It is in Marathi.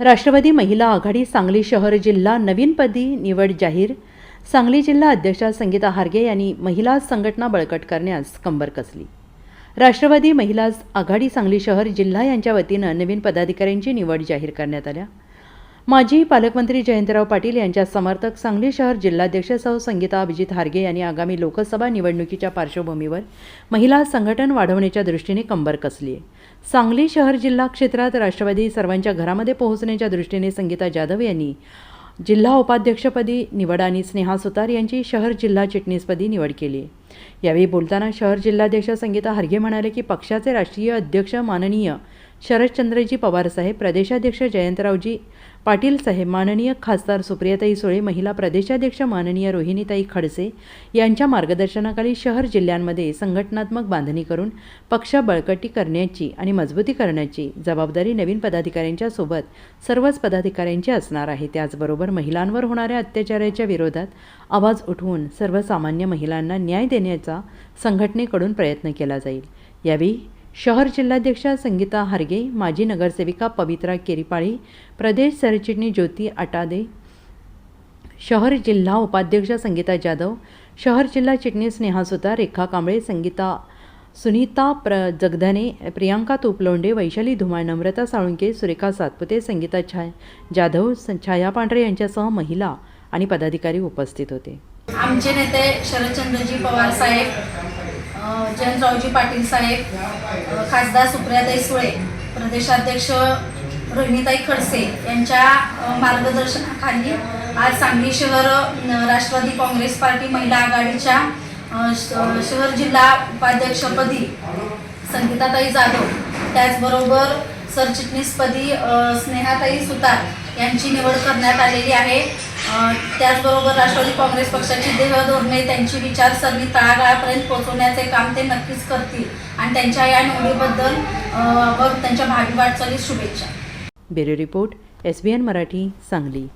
राष्ट्रवादी महिला आघाडी सांगली शहर जिल्हा नवीनपदी निवड जाहीर. सांगली जिल्हा अध्यक्षा संगीता हार्गे यांनी महिला संघटना बळकट करण्यास कंबर कसली. राष्ट्रवादी महिला आघाडी सांगली शहर जिल्हा यांच्या वतीनं नवीन पदाधिकाऱ्यांची निवड जाहीर करण्यात आल्या. माजी पालकमंत्री जयंतराव पाटील यांच्या समर्थक सांगली शहर जिल्हाध्यक्ष संगीता अभिजित हारगे यांनी आगामी लोकसभा निवडणुकीच्या पार्श्वभूमीवर महिला संघटन वाढवण्याच्या दृष्टीने कंबर कसली आहे. सांगली शहर जिल्हा क्षेत्रात राष्ट्रवादी सर्वांच्या घरामध्ये पोहोचण्याच्या दृष्टीने संगीता जाधव यांनी जिल्हा उपाध्यक्षपदी निवड आणि स्नेहा सुतार यांची शहर जिल्हा चिटणीसपदी निवड केली यावेळी बोलताना शहर जिल्हाध्यक्ष संगीता हरगे म्हणाले की पक्षाचे राष्ट्रीय अध्यक्ष माननीय शरदचंद्रजी पवारसाहेब प्रदेशाध्यक्ष जयंतरावजी पाटील साहेब माननीय खासदार सुप्रियाताई सुळे महिला प्रदेशाध्यक्ष माननीय रोहिणीताई खडसे यांच्या मार्गदर्शनाखाली शहर जिल्ह्यांमध्ये संघटनात्मक बांधणी करून पक्ष बळकटी करण्याची आणि मजबूती करण्याची जबाबदारी नवीन पदाधिकाऱ्यांच्या सोबत सर्वच पदाधिकाऱ्यांची असणार आहे. त्याचबरोबर महिलांवर होणाऱ्या अत्याचाराच्या विरोधात आवाज उठवून सर्वसामान्य महिलांना न्याय देण्याचा संघटनेकडून प्रयत्न केला जाईल. यावेळी शहर जिल्हाध्यक्षा संगीता हार्गे माजी नगरसेविका पवित्रा केरीपाळी प्रदेश सरचिटणी ज्योती आटादे शहर जिल्हा उपाध्यक्ष संगीता जाधव शहर जिल्हा चिटणीस स्नेहा सुतार रेखा कांबळे संगीता सुनीता प्र जगधने प्रियांका तुपलोंडे वैशाली धुमाळ नम्रता साळुंके सुरेखा सातपुते संगीता छाय जाधव छाया पांढरे यांच्यासह महिला आणि पदाधिकारी उपस्थित होते. आमचे नेते शरदचंद्रजी पवार साहेब जयंतरावजी पाटील साहेब खासदार सुप्रियाताई सुळे प्रदेशाध्यक्ष रोहिणीताई खडसे यांच्या मार्गदर्शनाखाली आज सांगली शहर राष्ट्रवादी काँग्रेस पार्टी महिला आघाडीच्या श- शहर जिल्हा उपाध्यक्षपदी संगीताताई जाधव त्याचबरोबर सरचिटणीसपदी स्नेहाताई सुतार यांची निवड करण्यात आलेली आहे. त्याचबरोबर राष्ट्रवादी काँग्रेस पक्षाची देह धोरणे त्यांची विचारसरणी तळागाळापर्यंत पोहोचवण्याचे काम ते नक्कीच करतील. आणि त्यांच्या या निवडीबद्दल व त्यांच्या भावी वाटचालीस शुभेच्छा. Bureau report S B N Marathi Sangli.